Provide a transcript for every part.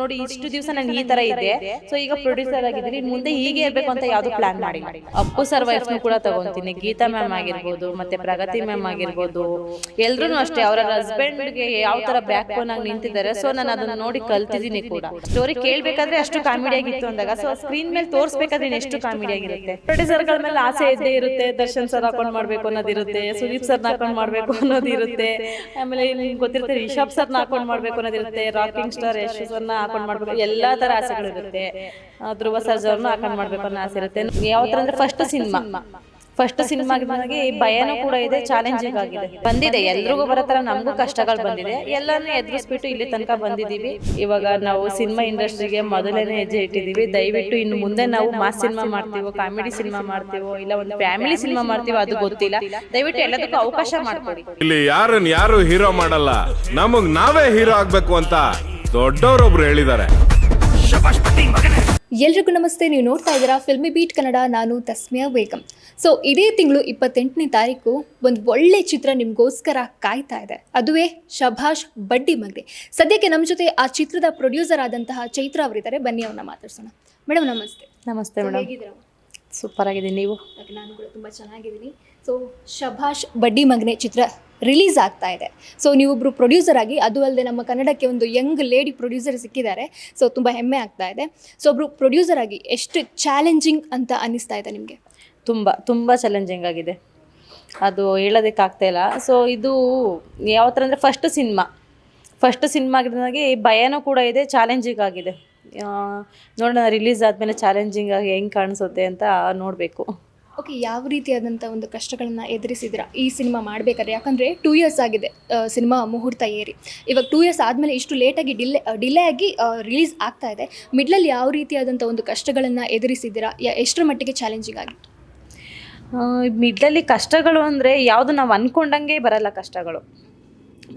ನೋಡಿ ಇಷ್ಟು ದಿವಸ ನಾನು ಈ ತರ ಇದ್ದೆ ಸೊ ಈಗ ಪ್ರೊಡ್ಯೂಸರ್ ಆಗಿದ್ದೀನಿ ಮುಂದೆ ಹೀಗೆ ಇರಬೇಕು ಅಂತ ಯಾವ್ದು ಪ್ಲಾನ್ ಮಾಡಿ ಅಪ್ಪು ಸರ್ ವೈಫ್ ಕೂಡ ತಗೊಂತೀನಿ. ಗೀತಾ ಮ್ಯಾಮ್ ಆಗಿರ್ಬೋದು ಮತ್ತೆ ಪ್ರಗತಿ ಮ್ಯಾಮ್ ಆಗಿರ್ಬೋದು. ಎಲ್ರು ಅಷ್ಟೇ ಅವರ ಹಸ್ಬೆಂಡ್ಗೆ ಯಾವ ತರ ಬ್ಯಾಕ್ ಬೋನ್ ಆಗಿ ನಿಂತಿದ್ದಾರೆ ಸೊ ನಾನು ಅದನ್ನ ನೋಡಿ ಕಲ್ತಿದ್ದೀನಿ ಕೂಡ. ಸ್ಟೋರಿ ಕೇಳ್ಬೇಕಾದ್ರೆ ಅಷ್ಟು ಕಾಮಿಡಿ ಆಗಿತ್ತು ಅಂದಾಗ. ಸೊ ಸ್ಕ್ರೀನ್ ಮೇಲೆ ತೋರಿಸ್ಬೇಕಾದ್ರೆ ಎಷ್ಟು ಕಾಮಿಡಿ ಆಗಿರುತ್ತೆ. ಪ್ರೊಡ್ಯೂಸರ್ಗಳ ಮೇಲೆ ಆಸೆ ಇದ್ದೇ ಇರುತ್ತೆ ದರ್ಶನ್ ಸರ್ ಹಾಕೊಂಡ್ ಮಾಡ್ಬೇಕು ಅನ್ನೋದಿರುತ್ತೆ ಸುದೀಪ್ ಸರ್ ಹಾಕೊಂಡ್ ಮಾಡ್ಬೇಕು ಅನ್ನೋದಿರುತ್ತೆ ಆಮೇಲೆ ನಿಮ್ಗೆ ಗೊತ್ತಿರುತ್ತೆ ರಿಷಬ್ ಸರ್ ಹಾಕೊಂಡ್ ಮಾಡ್ಬೇಕು ಅನ್ನೋದಿರುತ್ತೆ. ರಾಕಿಂಗ್ ಸ್ಟಾರ್ ಯಶ್ ಸರ್ನ ಹಾಕೊಂಡ್ ಮಾಡ್ಬೇಕು. ಎಲ್ಲಾ ತರ ಆಸೆಗಳಿರುತ್ತೆ. ಇರುತ್ತೆ ಧ್ರುವ ಸರ್ಜರ್ನು ಹಾಕೊಂಡ್ ಮಾಡ್ಬೇಕು ಅನ್ನೋ ಆಸೆ ಇರುತ್ತೆ ಯಾವ ತರ ಅಂದ್ರೆ ಫಸ್ಟ್ ಸಿನಿಮಾ. ಫಸ್ಟ್ ಸಿನಿಮಾಗೆ ಭಯನೂ ಕೂಡ ಇದೆ ಚಾಲೆಂಜಿಂಗ್ ಆಗಿದೆ. ಬಂದಿದೆ. ಎಲ್ರಿಗೂ ಬರೋ ತರ ನಮಗೂ ಕಷ್ಟಗಳು ಬಂದಿದೆ. ಎಲ್ಲಾನು ಎದುರಿಸ್ಬಿಟ್ಟು ಇಲ್ಲಿ ತನಕ ಬಂದಿದೀವಿ. ಇವಾಗ ನಾವು ಸಿನಿಮಾ ಇಂಡಸ್ಟ್ರಿಗೆ ಮೊದಲನೇ ಹೆಜ್ಜೆ ಇಟ್ಟಿದೀವಿ. ದಯವಿಟ್ಟು ಇನ್ನು ಮುಂದೆ ನಾವು ಮಾಸ್ ಸಿನಿಮಾ ಮಾಡ್ತೀವೋ ಕಾಮಿಡಿ ಸಿನಿಮಾ ಮಾಡ್ತೀವೋ ಇಲ್ಲ ಒಂದು ಫ್ಯಾಮಿಲಿ ಸಿನಿಮಾ ಮಾಡ್ತೀವೋ ಅದು ಗೊತ್ತಿಲ್ಲ. ದಯವಿಟ್ಟು ಎಲ್ಲದಕ್ಕೂ ಅವಕಾಶ ಮಾಡ್ಕೊಡಿ. ಇಲ್ಲಿ ಯಾರನ್ನ ಯಾರು ಹೀರೋ ಮಾಡಲ್ಲ? ನಮಗ್ ನಾವೇ ಹೀರೋ ಆಗ್ಬೇಕು ಅಂತ ದೊಡ್ಡವರೊಬ್ರು ಹೇಳಿದ್ದಾರೆ. ಎಲ್ರಿಗೂ ನಮಸ್ತೆ ನೀವು ನೋಡ್ತಾ ಇದ್ದೀರಾ ಫಿಲ್ಮಿ ಬೀಟ್ ಕನ್ನಡ ನಾನು ತಸ್ಮಿಯಾ ಬೇಗಂ. ಸೊ ಇದೇ ತಿಂಗಳು ಇಪ್ಪತ್ತೆಂಟನೇ ತಾರೀಕು ಒಂದು ಒಳ್ಳೆ ಚಿತ್ರ ನಿಮಗೋಸ್ಕರ ಕಾಯ್ತಾ ಇದೆ. ಅದುವೇ ಶಭಾಷ್ ಬಡ್ಡಿ ಮಗನೆ. ಸದ್ಯಕ್ಕೆ ನಮ್ಮ ಜೊತೆ ಆ ಚಿತ್ರದ ಪ್ರೊಡ್ಯೂಸರ್ ಆದಂತಹ ಚೈತ್ರ ಅವರಿದ್ದಾರೆ. ಬನ್ನಿ ಅವ್ರನ್ನ ಮಾತಾಡ್ಸೋಣ. ಮೇಡಮ್ ನಮಸ್ತೆ. ನಮಸ್ತೆ ಮೇಡಮ್ ಹೇಗಿದ್ದೀರಾ? ಸೂಪರ್ ಆಗಿದ್ದೀನಿ ನೀವು? ನಾನು ಕೂಡ ತುಂಬ ಚೆನ್ನಾಗಿದ್ದೀನಿ. ಸೊ ಶಭಾಷ್ ಬಡ್ಡಿ ಮಗನೆ ಚಿತ್ರ ರಿಲೀಸ್ ಆಗ್ತಾ ಇದೆ. ಸೊ ನೀವೊಬ್ಬರು ಪ್ರೊಡ್ಯೂಸರ್ ಆಗಿ, ಅದು ಅಲ್ಲದೆ ನಮ್ಮ ಕನ್ನಡಕ್ಕೆ ಒಂದು ಯಂಗ್ ಲೇಡಿ ಪ್ರೊಡ್ಯೂಸರ್ ಸಿಕ್ಕಿದ್ದಾರೆ. ಸೊ ತುಂಬ ಹೆಮ್ಮೆ ಆಗ್ತಾ ಇದೆ. ಸೊ ಒಬ್ಬರು ಪ್ರೊಡ್ಯೂಸರ್ ಆಗಿ ಎಷ್ಟು ಚಾಲೆಂಜಿಂಗ್ ಅಂತ ಅನ್ನಿಸ್ತಾ ಇದೆ ನಿಮಗೆ? ತುಂಬ ತುಂಬ ಚಾಲೆಂಜಿಂಗ್ ಆಗಿದೆ. ಅದು ಹೇಳೋದಕ್ಕಾಗ್ತಾ ಇಲ್ಲ. ಸೊ ಇದು ಯಾವ ಥರ ಅಂದರೆ ಫಸ್ಟ್ ಸಿನಿಮಾ ಫಸ್ಟ್ ಸಿನಿಮಾ ಆಗಿದ್ದಾಗಿ ಭಯನೂ ಕೂಡ ಇದೆ ಚಾಲೆಂಜಿಂಗ್ ಆಗಿದೆ. ನೋಡೋಣ ರಿಲೀಸ್ ಆದಮೇಲೆ ಚಾಲೆಂಜಿಂಗ್ ಆಗಿ ಹೆಂಗೆ ಕಾಣಿಸುತ್ತೆ ಅಂತ ನೋಡಬೇಕು. ಓಕೆ, ಯಾವ ರೀತಿಯಾದಂಥ ಒಂದು ಕಷ್ಟಗಳನ್ನು ಎದುರಿಸಿದ್ರ ಈ ಸಿನಿಮಾ ಮಾಡಬೇಕಾದ್ರೆ, ಯಾಕಂದರೆ ಟೂ ಇಯರ್ಸ್ ಆಗಿದೆ ಸಿನಿಮಾ ಮುಹೂರ್ತ ಏರಿ. ಇವಾಗ ಟೂ ಇಯರ್ಸ್ ಆದಮೇಲೆ ಇಷ್ಟು ಲೇಟಾಗಿ ಡಿಲೇ ಡಿಲೇ ಆಗಿ ರಿಲೀಸ್ ಆಗ್ತಾ ಇದೆ. ಮಿಡ್ಲಲ್ಲಿ ಯಾವ ರೀತಿಯಾದಂಥ ಒಂದು ಕಷ್ಟಗಳನ್ನು ಎದುರಿಸಿದ್ದೀರಾ? ಎಷ್ಟರ ಮಟ್ಟಿಗೆ ಚಾಲೆಂಜಿಂಗ್ ಆಗಿ ಮಿಡ್ಲಲ್ಲಿ ಕಷ್ಟಗಳು ಅಂದರೆ ಯಾವುದು ನಾವು ಅಂದ್ಕೊಂಡಂಗೆ ಬರಲ್ಲ ಕಷ್ಟಗಳು.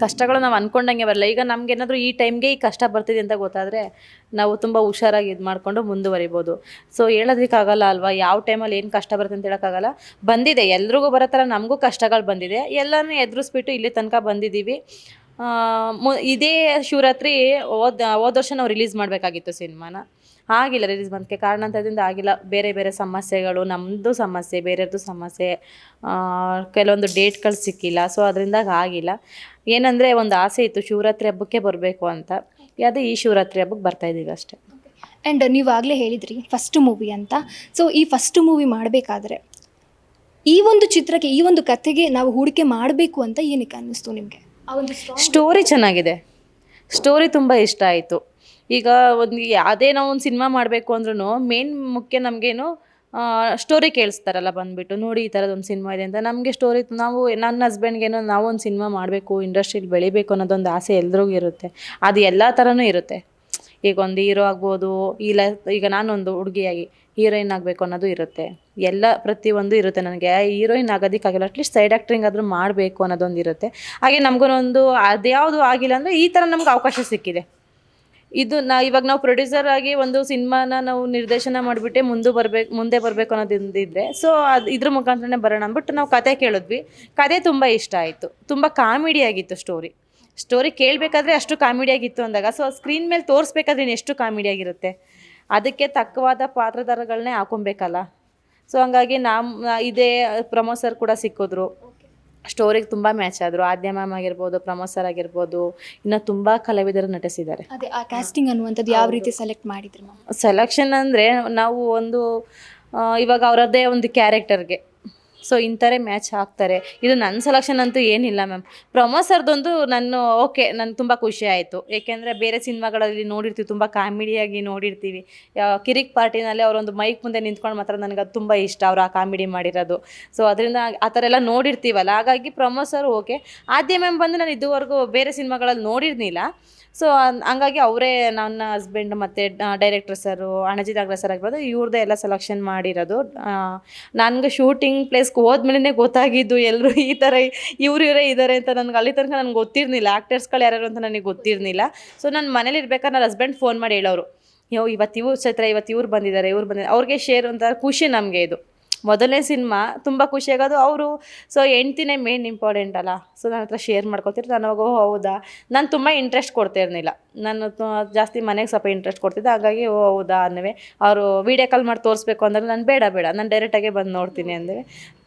ಕಷ್ಟಗಳು ನಾವು ಅಂದ್ಕೊಂಡಂಗೆ ಬರಲ್ಲ. ಈಗ ನಮ್ಗೇನಾದರೂ ಈ ಟೈಮ್ಗೆ ಈ ಕಷ್ಟ ಬರ್ತಿದೆ ಅಂತ ಗೊತ್ತಾದರೆ ನಾವು ತುಂಬ ಹುಷಾರಾಗಿ ಇದು ಮಾಡಿಕೊಂಡು ಮುಂದುವರಿಬೋದು. ಸೊ ಹೇಳೋದಕ್ಕಾಗಲ್ಲ ಅಲ್ವಾ? ಯಾವ ಟೈಮಲ್ಲಿ ಏನು ಕಷ್ಟ ಬರುತ್ತೆ ಅಂತ ಹೇಳೋಕ್ಕಾಗಲ್ಲ. ಬಂದಿದೆ. ಎಲ್ರಿಗೂ ಬರೋ ಥರ ನಮಗೂ ಕಷ್ಟಗಳು ಬಂದಿದೆ. ಎಲ್ಲನೂ ಎದುರಿಸ್ಬಿಟ್ಟು ಇಲ್ಲಿ ತನಕ ಬಂದಿದ್ದೀವಿ ಮು, ಇದೇ ಶಿವರಾತ್ರಿ ಹೋದ ಹೋದ ವರ್ಷ ನಾವು ರಿಲೀಸ್ ಮಾಡಬೇಕಾಗಿತ್ತು ಸಿನಿಮಾನ. ಆಗಿಲ್ಲ ರಿಲೀಸ್ ಮಾಡೋಕ್ಕೆ ಕಾರಣಾಂತರದಿಂದ ಆಗಿಲ್ಲ. ಬೇರೆ ಬೇರೆ ಸಮಸ್ಯೆಗಳು ನಮ್ಮದು ಸಮಸ್ಯೆ ಬೇರೆಯವ್ರದ್ದು ಸಮಸ್ಯೆ ಆ, ಕೆಲವೊಂದು ಡೇಟ್ಗಳು ಸಿಕ್ಕಿಲ್ಲ. ಸೊ ಅದರಿಂದ ಆಗಿಲ್ಲ. ಏನಂದರೆ ಒಂದು ಆಸೆ ಇತ್ತು ಶಿವರಾತ್ರಿ ಹಬ್ಬಕ್ಕೆ ಬರಬೇಕು ಅಂತ. ಅದೇ ಈ ಶಿವರಾತ್ರಿ ಹಬ್ಬಕ್ಕೆ ಬರ್ತಾ ಇದ್ದೀವಿ ಅಷ್ಟೇ. ಆ್ಯಂಡ್ ನೀವಾಗಲೇ ಹೇಳಿದ್ರಿ ಫಸ್ಟ್ ಮೂವಿ ಅಂತ. ಸೊ ಈ ಫಸ್ಟ್ ಮೂವಿ ಮಾಡಬೇಕಾದ್ರೆ ಈ ಒಂದು ಚಿತ್ರಕ್ಕೆ ಈ ಒಂದು ಕಥೆಗೆ ನಾವು ಹೂಡಿಕೆ ಮಾಡಬೇಕು ಅಂತ ಏನಕ್ಕೆ ಅನ್ನಿಸ್ತು ನಿಮಗೆ? ಆ ಒಂದು ಸ್ಟೋರಿ ಚೆನ್ನಾಗಿದೆ. ಸ್ಟೋರಿ ತುಂಬ ಇಷ್ಟ ಆಯಿತು. ಈಗ ಒಂದು ಯಾವುದೇ ನಾವು ಒಂದು ಸಿನಿಮಾ ಮಾಡಬೇಕು ಅಂದ್ರೂ ಮೇನ್ ಮುಖ್ಯ ನಮಗೇನು ಸ್ಟೋರಿ ಕೇಳಿಸ್ತಾರಲ್ಲ ಬಂದುಬಿಟ್ಟು, ನೋಡಿ ಈ ಥರದೊಂದು ಸಿನಿಮಾ ಇದೆ ಅಂತ. ನಮಗೆ ಸ್ಟೋರಿ ನಾವು ನನ್ನ ಹಸ್ಬೆಂಡ್ಗೇನೋ ನಾವು ಒಂದು ಸಿನಿಮಾ ಮಾಡಬೇಕು ಇಂಡಸ್ಟ್ರೀಲಿ ಬೆಳಿಬೇಕು ಅನ್ನೋದೊಂದು ಆಸೆ ಎಲ್ರಿಗೂ ಇರುತ್ತೆ. ಅದು ಎಲ್ಲ ಥರನೂ ಇರುತ್ತೆ. ಈಗ ಒಂದು ಹೀರೋ ಆಗ್ಬೋದು ಇಲ್ಲ ಈಗ ನಾನೊಂದು ಹುಡುಗಿಯಾಗಿ ಹೀರೋಯಿನ್ ಆಗಬೇಕು ಅನ್ನೋದು ಇರುತ್ತೆ. ಎಲ್ಲ ಪ್ರತಿಯೊಂದು ಇರುತ್ತೆ ನನಗೆ. ಹೀರೋಯಿನ್ ಆಗೋದಕ್ಕಾಗಿಲ್ಲ ಅಟ್ಲೀಸ್ಟ್ ಸೈಡ್ ಆ್ಯಕ್ಟ್ರಿಂಗ್ ಆದರೂ ಮಾಡಬೇಕು ಅನ್ನೋದೊಂದು ಇರುತ್ತೆ. ಹಾಗೆ ನಮಗೊಂದು ಅದ್ಯಾವುದು ಆಗಿಲ್ಲ ಅಂದರೆ ಈ ಥರ ನಮ್ಗೆ ಅವಕಾಶ ಸಿಕ್ಕಿದೆ. ಇದು ನಾ ಇವಾಗ ನಾವು ಪ್ರೊಡ್ಯೂಸರ್ ಆಗಿ ಒಂದು ಸಿನಿಮಾನ ನಾವು ನಿರ್ದೇಶನ ಮಾಡಿಬಿಟ್ಟೆ ಮುಂದೆ ಬರ್ಬೇಕು, ಮುಂದೆ ಬರಬೇಕು ಅನ್ನೋದಿಂದಿದ್ರೆ. ಸೊ ಅದು ಇದ್ರ ಮುಖಾಂತರನೇ ಬರೋಣ ಅಂದ್ಬಿಟ್ಟು ನಾವು ಕತೆ ಕೇಳಿದ್ವಿ. ಕತೆ ತುಂಬ ಇಷ್ಟ ಆಯಿತು. ತುಂಬ ಕಾಮಿಡಿ ಆಗಿತ್ತು ಸ್ಟೋರಿ ಸ್ಟೋರಿ ಕೇಳಬೇಕಾದ್ರೆ ಅಷ್ಟು ಕಾಮಿಡಿ ಆಗಿತ್ತು ಅಂದಾಗ. ಸೊ ಸ್ಕ್ರೀನ್ ಮೇಲೆ ತೋರಿಸ್ಬೇಕಾದ್ರೆ ಇನ್ನು ಎಷ್ಟು ಕಾಮಿಡಿ ಆಗಿರುತ್ತೆ? ಅದಕ್ಕೆ ತಕ್ಕವಾದ ಪಾತ್ರಧಾರಗಳನ್ನೇ ಹಾಕೊಬೇಕಲ್ಲ. ಸೊ ಹಂಗಾಗಿ ನಮ್ಮ ಇದೇ ಪ್ರಮೋದ್ ಕೂಡ ಸಿಕ್ಕಿದ್ರು. ಸ್ಟೋರಿಗೆ ತುಂಬ ಮ್ಯಾಚ್ ಆದರು. ಆದ್ಯ ಮ್ಯಾಮ್ ಆಗಿರ್ಬೋದು ಪ್ರಮೋದ್ ಸರ್ ಆಗಿರ್ಬೋದು ಇನ್ನು ತುಂಬ ಕಲಾವಿದರು ನಟಿಸಿದ್ದಾರೆ. ಅದೇ ಆ ಕ್ಯಾಸ್ಟಿಂಗ್ ಅನ್ನುವಂಥದ್ದು ಯಾವ ರೀತಿ ಸೆಲೆಕ್ಟ್ ಮಾಡಿದ್ರು ಮ್ಯಾಮ್ ಸೆಲೆಕ್ಷನ್ ಅಂದರೆ ನಾವು ಒಂದು ಆ, ಇವಾಗ ಅವರದ್ದೇ ಒಂದು ಕ್ಯಾರೆಕ್ಟರ್ಗೆ ಸೊ ಇಂಥರೇ ಮ್ಯಾಚ್ ಹಾಕ್ತಾರೆ. ಇದು ನನ್ನ ಸೆಲೆಕ್ಷನ್ ಅಂತೂ ಏನಿಲ್ಲ ಮ್ಯಾಮ್. ಪ್ರಮೋದ್ ಸರ್ದೊಂದು ನಾನು ಓಕೆ ನಾನು ತುಂಬ ಖುಷಿ ಆಯಿತು. ಏಕೆಂದರೆ ಬೇರೆ ಸಿನಿಮಾಗಳಲ್ಲಿ ನೋಡಿರ್ತೀವಿ, ತುಂಬ ಕಾಮಿಡಿಯಾಗಿ ನೋಡಿರ್ತೀವಿ. ಕಿರಿಕ್ ಪಾರ್ಟಿನಲ್ಲಿ ಅವರೊಂದು ಮೈಕ್ ಮುಂದೆ ನಿಂತ್ಕೊಂಡು ಮಾತ್ರ ನನಗೆ ಅದು ತುಂಬ ಇಷ್ಟ ಅವ್ರು ಆ ಕಾಮಿಡಿ ಮಾಡಿರೋದು. ಸೊ ಅದರಿಂದ ಆ ಥರ ಎಲ್ಲ ನೋಡಿರ್ತೀವಲ್ಲ, ಹಾಗಾಗಿ Pramod sir okay. Adya ma'am ಬಂದು ನಾನು ಇದುವರೆಗೂ ಬೇರೆ ಸಿನಿಮಾಗಳಲ್ಲಿ ನೋಡಿರ್ಲಿಲ್ಲ. ಸೊ ಹಂಗಾಗಿ ಅವರೇ ನನ್ನ ಹಸ್ಬೆಂಡ್ ಮತ್ತು ಡೈರೆಕ್ಟರ್ ಸರು ಅಣಜಿತ್ ಆಗ್ರ ಸರ್ ಆಗಿರ್ಬೋದು ಇವ್ರದ್ದೇ ಎಲ್ಲ ಸೆಲೆಕ್ಷನ್ ಮಾಡಿರೋದು. ನನಗೆ ಶೂಟಿಂಗ್ ಪ್ಲೇಸ್ಗೆ ಹೋದ್ಮೇಲೆ ಗೊತ್ತಾಗಿದ್ದು ಎಲ್ಲರೂ ಈ ಥರ ಇವ್ರು ಇವರೇ ಇದ್ದಾರೆ ಅಂತ ನನಗೆ ಅಲ್ಲಿ ತನಕ ನನಗೆ ಗೊತ್ತಿರಲಿಲ್ಲ ಆ್ಯಕ್ಟರ್ಸ್ಗಳು ಯಾರ್ಯಾರು ಅಂತ ನನಗೆ ಗೊತ್ತಿರಲಿಲ್ಲ ಸೊ ನನ್ನ ಮನೇಲಿ ಇರ್ಬೇಕಾದ್ರೆ ನನ್ನ ಹಸ್ಬೆಂಡ್ ಫೋನ್ ಮಾಡಿ ಹೇಳೋರು. ಯೋ ಇವತ್ತು ಇವ್ರು ಚೈತ್ರ ಇವತ್ತು ಇವ್ರು ಬಂದಿದ್ದಾರೆ ಇವ್ರು ಬಂದಿದ್ದಾರೆ ಅವ್ರಿಗೆ ಶೇರ್ ಅಂತ ಖುಷಿ ನಮಗೆ ಇದು. ಮೊದಲನೇ ಸಿನಿಮಾ ತುಂಬ ಖುಷಿಯಾಗೋದು ಅವರು, ಸೊ, ಹೆಂಡ್ತಿನೇ ಮೇನ್ ಇಂಪಾರ್ಟೆಂಟ್ ಅಲ್ಲ? ಸೊ ನನ್ನ ಹತ್ರ ಶೇರ್ ಮಾಡ್ಕೊತಿರ್ತಾರೆ ನಾನು ಅವಾಗ ಹೌದಾ? ನಾನು ತುಂಬ ಇಂಟ್ರೆಸ್ಟ್ ಕೊಡ್ತಾ ಇರಲಿಲ್ಲ. ನಾನು ಜಾಸ್ತಿ ಮನೆಗೆ ಸ್ವಲ್ಪ ಇಂಟ್ರೆಸ್ಟ್ ಕೊಡ್ತಿದ್ದೆ. ಹಾಗಾಗಿ, ಓ, ಹೌದಾ ಅನ್ನುವೆ ಅವರು ವೀಡಿಯೋ ಕಾಲ್ ಮಾಡಿ ತೋರಿಸ್ಬೇಕು ಅಂದರೆ ನಾನು ಬೇಡ ಬೇಡ, ನಾನು ಡೈರೆಕ್ಟಾಗೆ ಬಂದು ನೋಡ್ತೀನಿ ಅಂದರೆ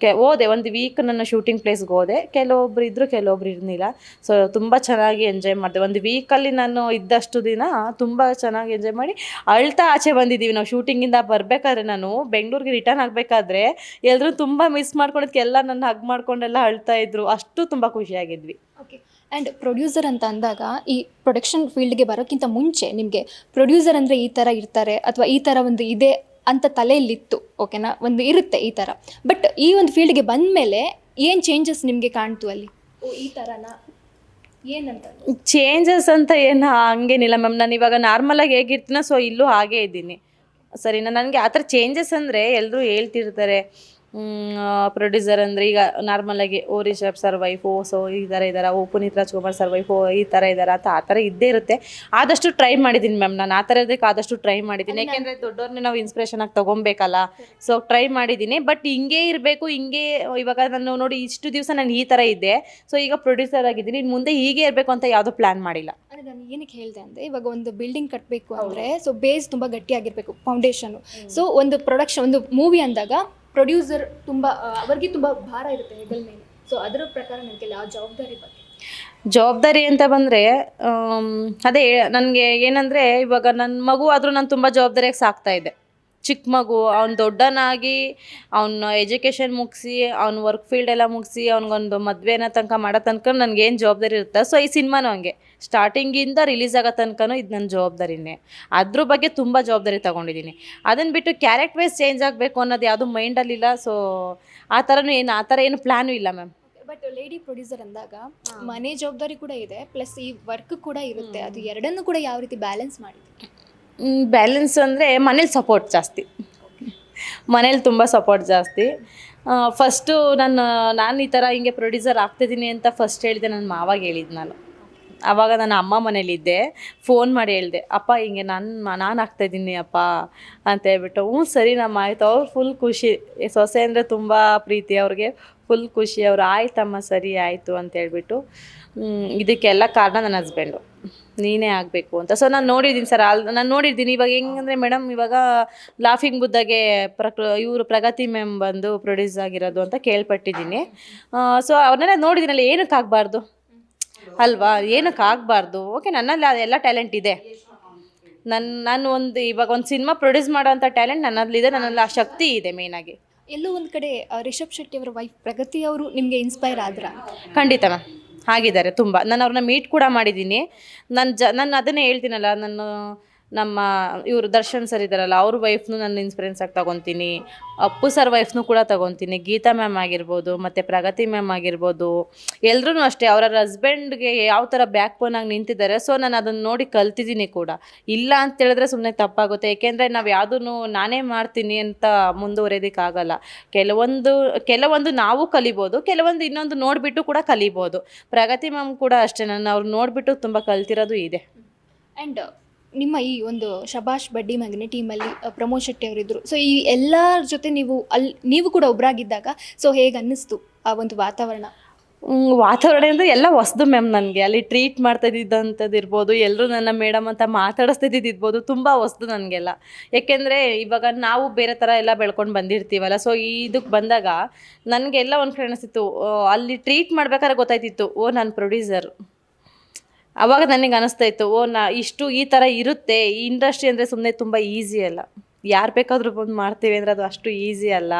ಕೆ, ಹೋದೆ, ಒಂದು ವೀಕ್ ನನ್ನ ಶೂಟಿಂಗ್ ಪ್ಲೇಸ್ಗೆ ಹೋದೆ. ಕೆಲವೊಬ್ರು ಇದ್ದರು ಕೆಲವೊಬ್ರು ಇರಲಿಲ್ಲ. ಸೊ ತುಂಬ ಚೆನ್ನಾಗಿ ಎಂಜಾಯ್ ಮಾಡಿದೆ. ಒಂದು ವೀಕಲ್ಲಿ ನಾನು ಇದ್ದಷ್ಟು ದಿನ ತುಂಬ ಚೆನ್ನಾಗಿ ಎಂಜಾಯ್ ಮಾಡಿ ಅಳ್ತಾ ಆಚೆ ಬಂದಿದ್ದೀವಿ. ನಾವು ಶೂಟಿಂಗಿಂದ ಬರಬೇಕಾದ್ರೆ ನಾನು ಬೆಂಗಳೂರಿಗೆ ರಿಟರ್ನ್ ಆಗಬೇಕಾದ್ರೆ ಎಲ್ಲರೂ ತುಂಬ ಮಿಸ್ ಮಾಡ್ಕೊಂಡಿದ್ದಕ್ಕೆ ಎಲ್ಲ ನನ್ನ ಹಗ್ ಮಾಡ್ಕೊಂಡೆಲ್ಲ ಅಳ್ತಾ ಇದ್ರು. ಅಷ್ಟು ತುಂಬ ಖುಷಿಯಾಗಿದ್ವಿ. ಓಕೆ ಆ್ಯಂಡ್ ಪ್ರೊಡ್ಯೂಸರ್ ಅಂತ ಅಂದಾಗ ಈ ಪ್ರೊಡಕ್ಷನ್ ಫೀಲ್ಡ್ಗೆ ಬರೋಕ್ಕಿಂತ ಮುಂಚೆ ನಿಮಗೆ ಪ್ರೊಡ್ಯೂಸರ್ ಅಂದರೆ ಈ ಥರ ಇರ್ತಾರೆ ಅಥವಾ ಈ ಥರ ಒಂದು ಇದೆ ಅಂತ ತಲೆಯಲ್ಲಿತ್ತು ಓಕೆನಾ ಒಂದು ಇರುತ್ತೆ ಈ ಥರ ಬಟ್ ಈ ಒಂದು ಫೀಲ್ಡ್ಗೆ ಬಂದ ಮೇಲೆ ಏನು ಚೇಂಜಸ್ ನಿಮಗೆ ಕಾಣ್ತು ಅಲ್ಲಿ? ಓ, ಈ ಥರನಾ ಏನಂತ? ಚೇಂಜಸ್ ಅಂತ ಏನು ಹಂಗೇನಿಲ್ಲ ಮ್ಯಾಮ್ ನಾನು ಇವಾಗ ನಾರ್ಮಲಾಗಿ ಹೇಗಿರ್ತೀನೋ ಸೊ ಇಲ್ಲೂ ಹಾಗೇ ಇದ್ದೀನಿ. ಸರಿನಾ? ನನಗೆ ಆ ಥರ ಚೇಂಜಸ್ ಅಂದರೆ ಎಲ್ಲರೂ ಹೇಳ್ತಿರ್ತಾರೆ. ಪ್ರೊಡ್ಯೂಸರ್ ಅಂದರೆ ಈಗ ನಾರ್ಮಲಾಗಿ ಓ ರಿಷಬ್ ಸರ್ ವೈಫು ಸೊ ಈ ಥರ ಇದ್ದಾರೆ ಓ ಪುನೀತ್ ರಾಜ್ಕುಮಾರ್ ಸರ್ ವೈಫು ಈ ಥರ ಇದ್ದಾರೆ ಅಂತ ಆ ಥರ ಇದ್ದೇ ಇರುತ್ತೆ. ಆದಷ್ಟು ಟ್ರೈ ಮಾಡಿದ್ದೀನಿ ಮ್ಯಾಮ್ ನಾನು. ಆ ಥರ ಇದಕ್ಕೆ ಆದಷ್ಟು ಟ್ರೈ ಮಾಡಿದ್ದೀನಿ ಯಾಕೆಂದರೆ ದೊಡ್ಡವ್ರನ್ನ ನಾವು ಇನ್ಸ್ಪಿರೇಷನ್ ಆಗಿ ತೊಗೊಬೇಕಲ್ಲ. ಸೊ ಟ್ರೈ ಮಾಡಿದ್ದೀನಿ ಬಟ್ ಹಿಂಗೆ ಇರಬೇಕು ಹಿಂಗೆ ಇವಾಗ ನಾನು ನೋಡಿ ಇಷ್ಟು ದಿವಸ ನಾನು ಈ ಥರ ಇದ್ದೆ. ಸೊ ಈಗ ಪ್ರೊಡ್ಯೂಸರ್ ಆಗಿದ್ದೀನಿ. ಇನ್ನು ಮುಂದೆ ಹೀಗೆ ಇರಬೇಕು ಅಂತ ಯಾವುದೋ ಪ್ಲ್ಯಾನ್ ಮಾಡಿಲ್ಲ. ಅಂದರೆ ನಾನು ಏನಕ್ಕೆ ಹೇಳಿದೆ ಅಂದರೆ ಇವಾಗ ಒಂದು ಬಿಲ್ಡಿಂಗ್ ಕಟ್ಟಬೇಕು ಅಂದರೆ ಸೊ ಬೇಸ್ ತುಂಬ ಗಟ್ಟಿಯಾಗಿರಬೇಕು ಫೌಂಡೇಶನು ಸೊ ಒಂದು ಪ್ರೊಡಕ್ಷನ್ ಒಂದು ಮೂವಿ ಅಂದಾಗ ಪ್ರೊಡ್ಯೂಸರ್ ತುಂಬ ಅವರಿಗೆ ತುಂಬ ಭಾರ ಇರುತ್ತೆ ಹೆಗಲ್ ಮೇಲೆ. ಸೊ ಅದರ ಪ್ರಕಾರ ನನಗೆ ಆ ಜವಾಬ್ದಾರಿ ಬಗ್ಗೆ? ಜವಾಬ್ದಾರಿ ಅಂತ ಬಂದರೆ ಅದೇ, ನನಗೆ ಏನಂದರೆ ಇವಾಗ ನನ್ನ ಮಗು ಆದರೂ ನಾನು ತುಂಬ ಜವಾಬ್ದಾರಿಯಾಗಿ ಸಾಕ್ತಾ ಇದ್ದೆ ಚಿಕ್ಕ ಮಗು ಅವ್ನು ದೊಡ್ಡನಾಗಿ ಅವನ ಎಜುಕೇಷನ್ ಮುಗಿಸಿ ಅವ್ನ ವರ್ಕ್ ಫೀಲ್ಡ್ ಎಲ್ಲ ಮುಗಿಸಿ ಅವ್ನಿಗೊಂದು ಮದುವೆನ ತನಕ ಮಾಡೋ ತನಕ ನನಗೇನು ಜವಾಬ್ದಾರಿ ಇರುತ್ತೆ? ಸೊ ಈ ಸಿನಿಮಾನು ಹಂಗೆ. ಸ್ಟಾರ್ಟಿಂಗಿಂದ ರಿಲೀಸ್ ಆಗೋ ತನಕನೂ ಇದು ನನ್ನ ಜವಾಬ್ದಾರಿನೇ. ಅದ್ರ ಬಗ್ಗೆ ತುಂಬ ಜವಾಬ್ದಾರಿ ತೊಗೊಂಡಿದ್ದೀನಿ ಅದನ್ನು ಬಿಟ್ಟು ಕ್ಯಾರೆಕ್ಟ್ ವೈಸ್ ಚೇಂಜ್ ಆಗಬೇಕು ಅನ್ನೋದು ಯಾವುದೂ ಮೈಂಡಲ್ಲಿಲ್ಲ ಸೊ ಆ ಥರನೂ ಏನು ಆ ಥರ ಏನು ಪ್ಲ್ಯಾನು ಇಲ್ಲ ಮ್ಯಾಮ್ ಬಟ್ ಲೇಡಿ ಪ್ರೊಡ್ಯೂಸರ್ ಅಂದಾಗ ಮನೆ ಜವಾಬ್ದಾರಿ ಕೂಡ ಇದೆ ಪ್ಲಸ್ ಈ ವರ್ಕ್ ಕೂಡ ಇರುತ್ತೆ. ಅದು ಎರಡನ್ನೂ ಕೂಡ ಯಾವ ರೀತಿ ಬ್ಯಾಲೆನ್ಸ್ ಮಾಡಿದ್ರಿ ಬ್ಯಾಲೆನ್ಸ್ ಅಂದರೆ ಮನೇಲಿ ಸಪೋರ್ಟ್ ಜಾಸ್ತಿ. ಮನೇಲಿ ತುಂಬ ಸಪೋರ್ಟ್ ಜಾಸ್ತಿ. ಫಸ್ಟು ನಾನು ನಾನು ಈ ಥರ ಹಿಂಗೆ ಪ್ರೊಡ್ಯೂಸರ್ ಆಗ್ತಿದ್ದೀನಿ ಅಂತ ಫಸ್ಟ್ ಹೇಳಿದೆ ನನ್ನ ಮಾವಾಗ ಹೇಳಿದ್ದು ನಾನು. ಆವಾಗ ನಾನು ಅಮ್ಮ ಮನೇಲಿದ್ದೆ ಫೋನ್ ಮಾಡಿ ಹೇಳಿದೆ, ಅಪ್ಪ, ಹಿಂಗೆ ನಾನು ನಾನು ಆಗ್ತಾಯಿದ್ದೀನಿ ಅಪ್ಪ, ಅಂತ ಹೇಳ್ಬಿಟ್ಟು. ಹ್ಞೂ, ಸರಿ, ನಮ್ಮ ಆಯ್ತು. ಅವ್ರು ಫುಲ್ ಖುಷಿ. ಸೊಸೆ ಅಂದರೆ ತುಂಬ ಪ್ರೀತಿ, ಅವ್ರಿಗೆ ಫುಲ್ ಖುಷಿ. ಅವ್ರು, ಆಯ್ತಮ್ಮ, ಸರಿ, ಆಯಿತು, ಅಂತ ಹೇಳ್ಬಿಟ್ಟು. ಇದಕ್ಕೆಲ್ಲ ಕಾರಣ ನನ್ನ ಹಸ್ಬೆಂಡು ನೀನೇ ಆಗಬೇಕು ಅಂತ. ಸೊ ನಾನು ನೋಡಿದ್ದೀನಿ ಸರ್ ಅಲ್ ನಾನು ನೋಡಿದ್ದೀನಿ. ಇವಾಗ ಹೆಂಗಂದ್ರೆ ಮೇಡಮ್ ಇವಾಗ ಲಾಫಿಂಗ್ ಬುದ್ಧಾಗೆ ಪ್ರಕ್ ಇವರು ಪ್ರಗತಿ ಮ್ಯಾಮ್ ಬಂದು ಪ್ರೊಡ್ಯೂಸ್ ಆಗಿರೋದು ಅಂತ ಕೇಳ್ಪಟ್ಟಿದ್ದೀನಿ. ಸೊ ಅವ್ರನ್ನೆಲ್ಲ ನೋಡಿದ್ದೀನಲ್ಲ ಏನಕ್ಕೆ ಆಗಬಾರ್ದು? ಅಲ್ವಾ? ಏನಕ್ಕೆ ಆಗಬಾರ್ದು? ಓಕೆ ನನ್ನಲ್ಲಿ ಅದೆಲ್ಲ ಟ್ಯಾಲೆಂಟ್ ಇದೆ. ನನ್ನ ನಾನು ಒಂದು ಇವಾಗ ಒಂದು ಸಿನಿಮಾ ಪ್ರೊಡ್ಯೂಸ್ ಮಾಡೋಂಥ ಟ್ಯಾಲೆಂಟ್ ನನ್ನಲ್ಲಿದೆ ನನ್ನಲ್ಲಿ ಆ ಶಕ್ತಿ ಇದೆ ಮೇಯ್ನಾಗಿ ಎಲ್ಲೋ ಒಂದು ಕಡೆ ರಿಷಬ್ ಶೆಟ್ಟಿ ಅವರ ವೈಫ್ ಪ್ರಗತಿ ಅವರು ನಿಮಗೆ ಇನ್ಸ್ಪೈರ್ ಆದ್ರ? ಖಂಡಿತ ಮ್ಯಾಮ್ ಆಗಿದ್ದಾರೆ ತುಂಬ. ನಾನು ಅವ್ರನ್ನ ಮೀಟ್ ಕೂಡ ಮಾಡಿದ್ದೀನಿ. ನಾನು ಜ ನಾನು ಅದನ್ನೇ ಹೇಳ್ತೀನಲ್ಲ ನಾನು ನಮ್ಮ ಇವರು ದರ್ಶನ್ ಸರ್ ಇದ್ದಾರಲ್ಲ ಅವ್ರ ವೈಫ್ನು ನಾನು ಇನ್ಸ್ಪಿರೆನ್ಸ್ ಆಗಿ ತಗೊತೀನಿ. ಅಪ್ಪು ಸರ್ ವೈಫ್ನು ಕೂಡ ತಗೊತೀನಿ. ಗೀತಾ ಮ್ಯಾಮ್ ಆಗಿರ್ಬೋದು, ಮತ್ತು ಪ್ರಗತಿ ಮ್ಯಾಮ್ ಆಗಿರ್ಬೋದು. ಎಲ್ಲರೂ ಅಷ್ಟೇ, ಅವರ ಹಸ್ಬೆಂಡ್ಗೆ ಯಾವ ಥರ ಬ್ಯಾಕ್ ಆಗಿ ನಿಂತಿದ್ದಾರೆ ಸೊ ನಾನು ಅದನ್ನು ನೋಡಿ ಕಲ್ತಿದ್ದೀನಿ ಕೂಡ. ಇಲ್ಲ ಅಂತ ಹೇಳಿದ್ರೆ ಸುಮ್ಮನೆ ತಪ್ಪಾಗುತ್ತೆ. ಏಕೆಂದರೆ ನಾವು ಯಾವುದೂ ನಾನೇ ಮಾಡ್ತೀನಿ ಅಂತ ಮುಂದುವರೆಯೋದಕ್ಕಾಗಲ್ಲ ಕೆಲವೊಂದು ಕೆಲವೊಂದು ನಾವು ಕಲಿಬೋದು, ಕೆಲವೊಂದು ಇನ್ನೊಂದು ನೋಡಿಬಿಟ್ಟು ಕೂಡ ಕಲಿಬೋದು. ಪ್ರಗತಿ ಮ್ಯಾಮ್ ಕೂಡ ಅಷ್ಟೇ, ನಾನು ಅವ್ರು ನೋಡಿಬಿಟ್ಟು ತುಂಬ ಕಲ್ತಿರೋದು ಇದೆ. ಆ್ಯಂಡ್ ನಿಮ್ಮ ಈ ಒಂದು ಶಬಾಷ್ ಬಡ್ಡಿ ಮಗನೆ ಟೀಮಲ್ಲಿ ಪ್ರಮೋದ್ ಶೆಟ್ಟಿ ಅವರಿದ್ದರು ಸೊ ಈ ಎಲ್ಲರ ಜೊತೆ ನೀವು ಅಲ್ಲಿ ನೀವು ಕೂಡ ಒಬ್ಬರಾಗಿದ್ದಾಗ ಸೊ ಹೇಗೆ ಅನ್ನಿಸ್ತು ಆ ಒಂದು ವಾತಾವರಣ? ವಾತಾವರಣ ಅಂದರೆ ಎಲ್ಲ ಹೊಸದು ಮ್ಯಾಮ್ ನನಗೆ. ಅಲ್ಲಿ ಟ್ರೀಟ್ ಮಾಡ್ತಾ ಇದ್ದಿದ್ದಂಥದ್ದು ಇರ್ಬೋದು ಎಲ್ಲರೂ ನನ್ನ ಮೇಡಮ್ ಅಂತ ಮಾತಾಡಿಸ್ತಿದ್ದು ಇರ್ಬೋದು ತುಂಬ ಹೊಸದು ನನಗೆಲ್ಲ. ಏಕೆಂದರೆ ಇವಾಗ ನಾವು ಬೇರೆ ಥರ ಎಲ್ಲ ಬೆಳ್ಕೊಂಡು ಬಂದಿರ್ತೀವಲ್ಲ ಸೊ ಇದಕ್ಕೆ ಬಂದಾಗ ನನಗೆಲ್ಲ ಒಂದು ಕಡೆ ಅನಿಸ್ತಿತ್ತು ಅಲ್ಲಿ ಟ್ರೀಟ್ ಮಾಡ್ಬೇಕಾದ್ರೆ ಗೊತ್ತಾಯ್ತಿತ್ತು, ಓ, ನಾನು ಪ್ರೊಡ್ಯೂಸರ್ ಅವಾಗ ನನಗೆ ಅನಿಸ್ತಾ ಇತ್ತು ಓ, ನಾ ಇಷ್ಟು ಈ ಥರ ಇರುತ್ತೆ, ಈ ಇಂಡಸ್ಟ್ರಿ ಅಂದರೆ ಸುಮ್ಮನೆ ತುಂಬ ಈಸಿ ಅಲ್ಲ. ಯಾರು ಬೇಕಾದರೂ ಬಂದು ಮಾಡ್ತೀವಿ ಅಂದರೆ ಅದು ಅಷ್ಟು ಈಸಿ ಅಲ್ಲ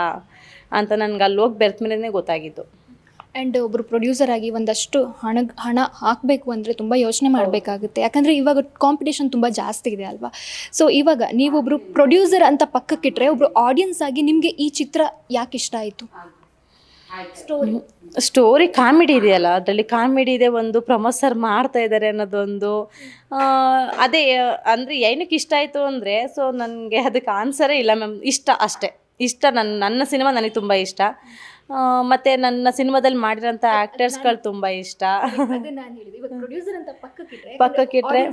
ಅಂತ ನನಗೆ ಅಲ್ಲಿ ಹೋಗಿ ಬೆರ್ತ ಮೇಲೆ ಗೊತ್ತಾಗಿದ್ದು. ಆ್ಯಂಡ್ ಒಬ್ಬರು ಪ್ರೊಡ್ಯೂಸರ್ ಆಗಿ ಒಂದಷ್ಟು ಹಣ ಹಣ ಹಾಕಬೇಕು ಅಂದರೆ ತುಂಬ ಯೋಚನೆ ಮಾಡಬೇಕಾಗುತ್ತೆ. ಯಾಕಂದರೆ ಇವಾಗ ಕಾಂಪಿಟೇಷನ್ ತುಂಬ ಜಾಸ್ತಿ ಇದೆ ಅಲ್ವಾ? ಸೊ ಇವಾಗ ನೀವೊಬ್ಬರು ಪ್ರೊಡ್ಯೂಸರ್ ಅಂತ ಪಕ್ಕಕ್ಕಿಟ್ರೆ ಒಬ್ಬರು ಆಡಿಯನ್ಸ್ ಆಗಿ ನಿಮಗೆ ಈ ಚಿತ್ರ ಯಾಕೆ ಇಷ್ಟ ಆಯಿತು? ಸ್ಟೋರಿ ಸ್ಟೋರಿ ಕಾಮಿಡಿ ಇದೆಯಲ್ಲ? ಅದರಲ್ಲಿ ಕಾಮಿಡಿ ಇದೆ ಒಂದು ಪ್ರಮೋದ್ ಸರ್ ಮಾಡ್ತಾ ಇದ್ದಾರೆ ಅನ್ನೋದೊಂದು. ಅದೇ ಅಂದರೆ ಏನಕ್ಕೆ ಇಷ್ಟ ಆಯಿತು ಅಂದರೆ ಸೊ ನನಗೆ ಅದಕ್ಕೆ ಆನ್ಸರೇ ಇಲ್ಲ ಮ್ಯಾಮ್ ಇಷ್ಟ ಅಷ್ಟೇ. ಇಷ್ಟ ನನ್ನ ನನ್ನ ಸಿನಿಮಾ ನನಗೆ ತುಂಬ ಇಷ್ಟ. ಮತ್ತೆ ನನ್ನ ಸಿನಿಮಾದಲ್ಲಿ ಮಾಡಿರೋಂಥ ಆ್ಯಕ್ಟರ್ಸ್ಗಳು ತುಂಬ ಇಷ್ಟ. ಪಕ್ಕಕ್ಕಿಟ್ರೆ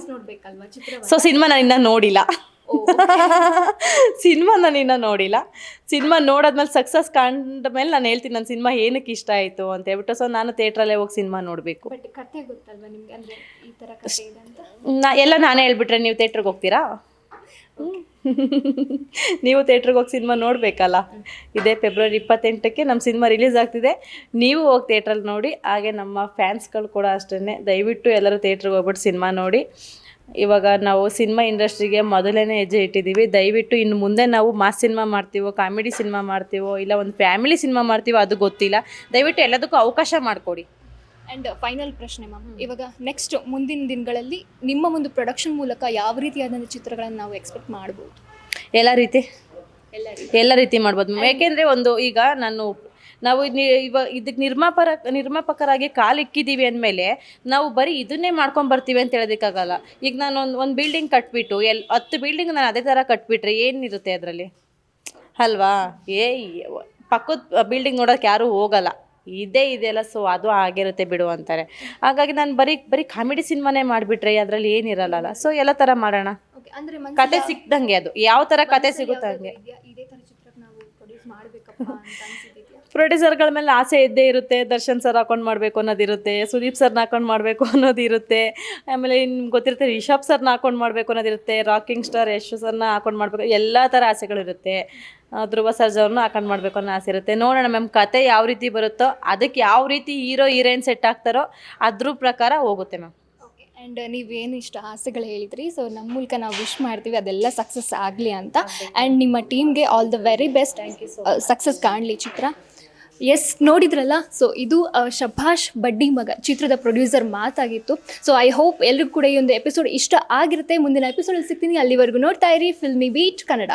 ಸೊ ಸಿನಿಮಾ ನಾನು ಇನ್ನೂ ನೋಡಿಲ್ಲ. ಓ ಸಿನಿಮಾ ನಾನು ಇನ್ನೂ ನೋಡಿಲ್ಲ? ಸಿನಿಮಾ ನೋಡಾದ್ಮೇಲೆ ಸಕ್ಸಸ್ ಕಂಡ ಮೇಲೆ ನಾನು ಹೇಳ್ತೀನಿ ನನ್ನ ಸಿನಿಮಾ ಏನಕ್ಕೆ ಇಷ್ಟ ಆಯಿತು ಅಂತ ಹೇಳ್ಬಿಟ್ಟು. ಸೊ ನಾನು ಥಿಯೇಟ್ರಲ್ಲೇ ಹೋಗಿ ಸಿನಿಮಾ ನೋಡಬೇಕು. ನಾ ಎಲ್ಲ ನಾನೇ ಹೇಳ್ಬಿಟ್ರೆ ನೀವು ಥಿಯೇಟ್ರಿಗೆ ಹೋಗ್ತೀರಾ. ನೀವು ಥಿಯೇಟ್ರಿಗೆ ಹೋಗಿ ಸಿನಿಮಾ ನೋಡಬೇಕಲ್ಲ? ಇದೇ ಫೆಬ್ರವರಿ ಇಪ್ಪತ್ತೆಂಟಕ್ಕೆ ನಮ್ಮ ಸಿನಿಮಾ ರಿಲೀಸ್ ಆಗ್ತಿದೆ. ನೀವು ಹೋಗಿ ಥಿಯೇಟ್ರಲ್ಲಿ ನೋಡಿ ಹಾಗೆ ನಮ್ಮ ಫ್ಯಾನ್ಸ್ಗಳು ಕೂಡ ಅಷ್ಟೇ ದಯವಿಟ್ಟು ಎಲ್ಲರೂ ಥಿಯೇಟ್ರಿಗೆ ಹೋಗ್ಬಿಟ್ಟು ಸಿನಿಮಾ ನೋಡಿ. ಇವಾಗ ನಾವು ಸಿನಿಮಾ ಇಂಡಸ್ಟ್ರಿಗೆ ಮೊದಲನೇ ಹೆಜ್ಜೆ ಇಟ್ಟಿದ್ದೀವಿ. ದಯವಿಟ್ಟು ಇನ್ನು ಮುಂದೆ ನಾವು ಮಾಸ್ ಸಿನಿಮಾ ಮಾಡ್ತೀವೋ ಕಾಮಿಡಿ ಸಿನಿಮಾ ಮಾಡ್ತೀವೋ ಇಲ್ಲ ಒಂದು ಫ್ಯಾಮಿಲಿ ಸಿನಿಮಾ ಮಾಡ್ತೀವೋ ಅದು ಗೊತ್ತಿಲ್ಲ. ದಯವಿಟ್ಟು ಎಲ್ಲದಕ್ಕೂ ಅವಕಾಶ ಮಾಡಿಕೊಡಿ. ಆ್ಯಂಡ್ ಫೈನಲ್ ಪ್ರಶ್ನೆ ಮ್ಯಾಮ್ ಇವಾಗ ನೆಕ್ಸ್ಟ್ ಮುಂದಿನ ದಿನಗಳಲ್ಲಿ ನಿಮ್ಮ ಒಂದು ಪ್ರೊಡಕ್ಷನ್ ಮೂಲಕ ಯಾವ ರೀತಿಯಾದಂಥ ಚಿತ್ರಗಳನ್ನು ನಾವು ಎಕ್ಸ್ಪೆಕ್ಟ್ ಮಾಡ್ಬೋದು? ಎಲ್ಲ ರೀತಿ. ಎಲ್ಲ ರೀತಿ. ಮಾಡ್ಬೋದು. ಯಾಕೆಂದ್ರೆ ಒಂದು ಈಗ ನಾನು ನಾವು ಇವ ಇದಕ್ಕೆ ನಿರ್ಮಾಪರ ನಿರ್ಮಾಪಕರಾಗಿ ಕಾಲಿಕ್ಕಿದ್ದೀವಿ ಅಂದಮೇಲೆ ನಾವು ಬರೀ ಇದನ್ನೇ ಮಾಡ್ಕೊಂಡು ಬರ್ತೀವಿ ಅಂತ ಹೇಳೋದಕ್ಕಾಗಲ್ಲ. ಈಗ ನಾನು ಒಂದು ಒಂದು ಬಿಲ್ಡಿಂಗ್ ಕಟ್ಬಿಟ್ಟು ಎಲ್ ಹತ್ತು ಬಿಲ್ಡಿಂಗ್ ನಾನು ಅದೇ ಥರ ಕಟ್ಬಿಟ್ರೆ ಏನಿರುತ್ತೆ ಅದರಲ್ಲಿ? ಅಲ್ವಾ? ಏ ಪಕ್ಕದ ಬಿಲ್ಡಿಂಗ್ ನೋಡೋಕ್ಕೆ ಯಾರೂ ಹೋಗಲ್ಲ. ಇದೇ ಇದೆಯಲ್ಲ ಸೊ ಅದು ಆಗಿರುತ್ತೆ ಬಿಡು ಅಂತಾರೆ. ಹಾಗಾಗಿ ನಾನು ಬರೀ ಬರೀ ಕಾಮಿಡಿ ಸಿನಿಮಾನೇ ಮಾಡಿಬಿಟ್ರೆ ಅದರಲ್ಲಿ ಏನಿರಲ್ಲ ಸೊ ಎಲ್ಲ ಥರ ಮಾಡೋಣ. ಕತೆ ಸಿಕ್ದಂಗೆ ಅದು. ಯಾವ ಥರ ಕತೆ ಸಿಗುತ್ತೆ ಹಂಗೆ. ನಾವು ಪ್ರೊಡ್ಯೂಸರ್ಗಳ ಮೇಲೆ ಆಸೆ ಇದ್ದೇ ಇರುತ್ತೆ, ದರ್ಶನ್ ಸರ್ ಹಾಕೊಂಡು ಮಾಡಬೇಕು ಅನ್ನೋದಿರುತ್ತೆ, ಸುದೀಪ್ ಸರ್ನ ಹಾಕೊಂಡು ಮಾಡಬೇಕು ಅನ್ನೋದಿರುತ್ತೆ, ಆಮೇಲೆ ನಿಮ್ಗೆ ಗೊತ್ತಿರುತ್ತೆ ರಿಷಬ್ ಸರ್ನ ಹಾಕೊಂಡು ಮಾಡಬೇಕು ಅನ್ನೋದಿರುತ್ತೆ, ರಾಕಿಂಗ್ ಸ್ಟಾರ್ ಯಶ್ ಸರ್ನ ಹಾಕೊಂಡು ಮಾಡಬೇಕು, ಎಲ್ಲ ಥರ ಆಸೆಗಳಿರುತ್ತೆ ಧ್ರುವ ಸರ್ಜ್ ಅವ್ರನ್ನ ಹಾಕೊಂಡು ಮಾಡಬೇಕು ಅನ್ನೋ ಆಸೆ ಇರುತ್ತೆ. ನೋಡೋಣ ಮ್ಯಾಮ್ ಕತೆ ಯಾವ ರೀತಿ ಬರುತ್ತೋ, ಅದಕ್ಕೆ ಯಾವ ರೀತಿ ಹೀರೋ ಹೀರೋಯಿನ್ ಸೆಟ್ ಆಗ್ತಾರೋ ಅದ್ರ ಪ್ರಕಾರ ಹೋಗುತ್ತೆ ಮ್ಯಾಮ್. ಆ್ಯಂಡ್ ನೀವೇನು ಇಷ್ಟ ಆಸೆಗಳು ಹೇಳಿದ್ರಿ ಸೊ ನಮ್ಮ ಮೂಲಕ ನಾವು ವಿಶ್ ಮಾಡ್ತೀವಿ ಅದೆಲ್ಲ ಸಕ್ಸಸ್ ಆಗಲಿ ಅಂತ. ಆ್ಯಂಡ್ ನಿಮ್ಮ ಟೀಮ್ಗೆ all the very best success ಕಾಣಲಿ ಚಿತ್ರ. ಎಸ್ ನೋಡಿದ್ರಲ್ಲ ಸೊ ಇದು ಆ, ಶಭಾಷ್ ಬಡ್ಡಿ ಮಗ ಚಿತ್ರದ ಪ್ರೊಡ್ಯೂಸರ್ ಮಾತಾಗಿತ್ತು. ಸೊ ಐ ಹೋಪ್ ಎಲ್ರಿಗೂ ಕೂಡ ಈ ಒಂದು ಎಪಿಸೋಡ್ ಇಷ್ಟ ಆಗಿರುತ್ತೆ. ಮುಂದಿನ ಎಪಿಸೋಡಲ್ಲಿ ಸಿಗ್ತೀನಿ. ಅಲ್ಲಿವರೆಗೂ ನೋಡ್ತಾ ಇರಿ. Filmy beet Kannada